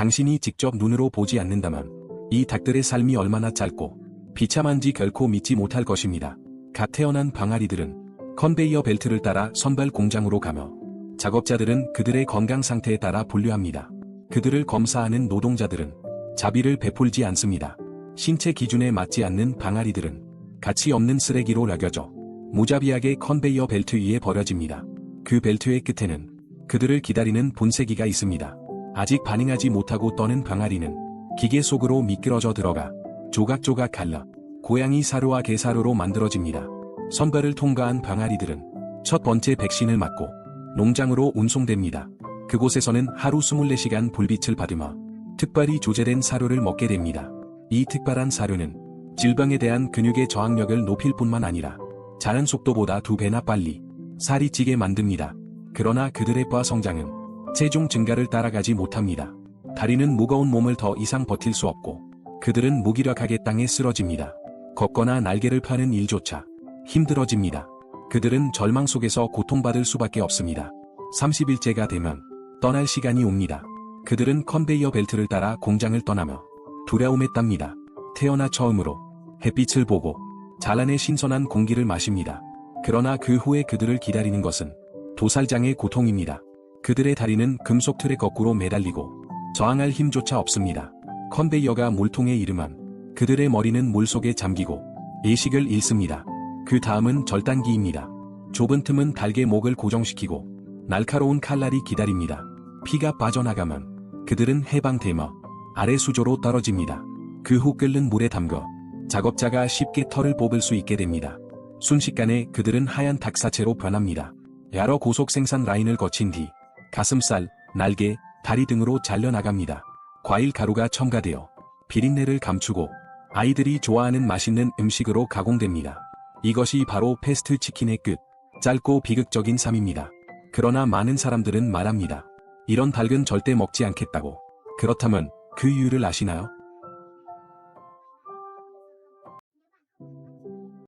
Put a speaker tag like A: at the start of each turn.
A: 당신이 직접 눈으로 보지 않는다면 이 닭들의 삶이 얼마나 짧고 비참한지 결코 믿지 못할 것입니다. 갓 태어난 방아리들은 컨베이어 벨트를 따라 선발 공장으로 가며 작업자들은 그들의 건강 상태에 따라 분류합니다. 그들을 검사하는 노동자들은 자비를 베풀지 않습니다. 신체 기준에 맞지 않는 방아리들은 가치 없는 쓰레기로 여겨져 무자비하게 컨베이어 벨트 위에 버려집니다. 그 벨트의 끝에는 그들을 기다리는 본세기가 있습니다. 아직 반응하지 못하고 떠는 방아리는 기계 속으로 미끄러져 들어가 조각조각 갈라 고양이 사료와 개 사료로 만들어집니다. 선별을 통과한 방아리들은 첫 번째 백신을 맞고 농장으로 운송됩니다. 그곳에서는 하루 24시간 불빛을 받으며 특별히 조제된 사료를 먹게 됩니다. 이 특별한 사료는 질병에 대한 근육의 저항력을 높일 뿐만 아니라 자연 속도보다 두 배나 빨리 살이 찌게 만듭니다. 그러나 그들의 뼈 성장은 체중 증가를 따라가지 못합니다. 다리는 무거운 몸을 더 이상 버틸 수 없고 그들은 무기력하게 땅에 쓰러집니다. 걷거나 날개를 펴는 일조차 힘들어집니다. 그들은 절망 속에서 고통받을 수밖에 없습니다. 30일째가 되면 떠날 시간이 옵니다. 그들은 컨베이어 벨트를 따라 공장을 떠나며 두려움에 땁니다. 태어나 처음으로 햇빛을 보고 자란의 신선한 공기를 마십니다. 그러나 그 후에 그들을 기다리는 것은 도살장의 고통입니다. 그들의 다리는 금속 틀에 거꾸로 매달리고 저항할 힘조차 없습니다. 컨베이어가 물통에 이르면 그들의 머리는 물속에 잠기고 예식을 잃습니다. 그 다음은 절단기입니다. 좁은 틈은 달개 목을 고정시키고 날카로운 칼날이 기다립니다. 피가 빠져나가면 그들은 해방되며 아래 수조로 떨어집니다. 그 후 끓는 물에 담궈 작업자가 쉽게 털을 뽑을 수 있게 됩니다. 순식간에 그들은 하얀 닭사체로 변합니다. 여러 고속 생산 라인을 거친 뒤 가슴살, 날개, 다리 등으로 잘려나갑니다. 과일 가루가 첨가되어 비린내를 감추고 아이들이 좋아하는 맛있는 음식으로 가공됩니다. 이것이 바로 패스트 치킨의 끝. 짧고 비극적인 삶입니다. 그러나 많은 사람들은 말합니다. 이런 닭은 절대 먹지 않겠다고. 그렇다면 그 이유를 아시나요?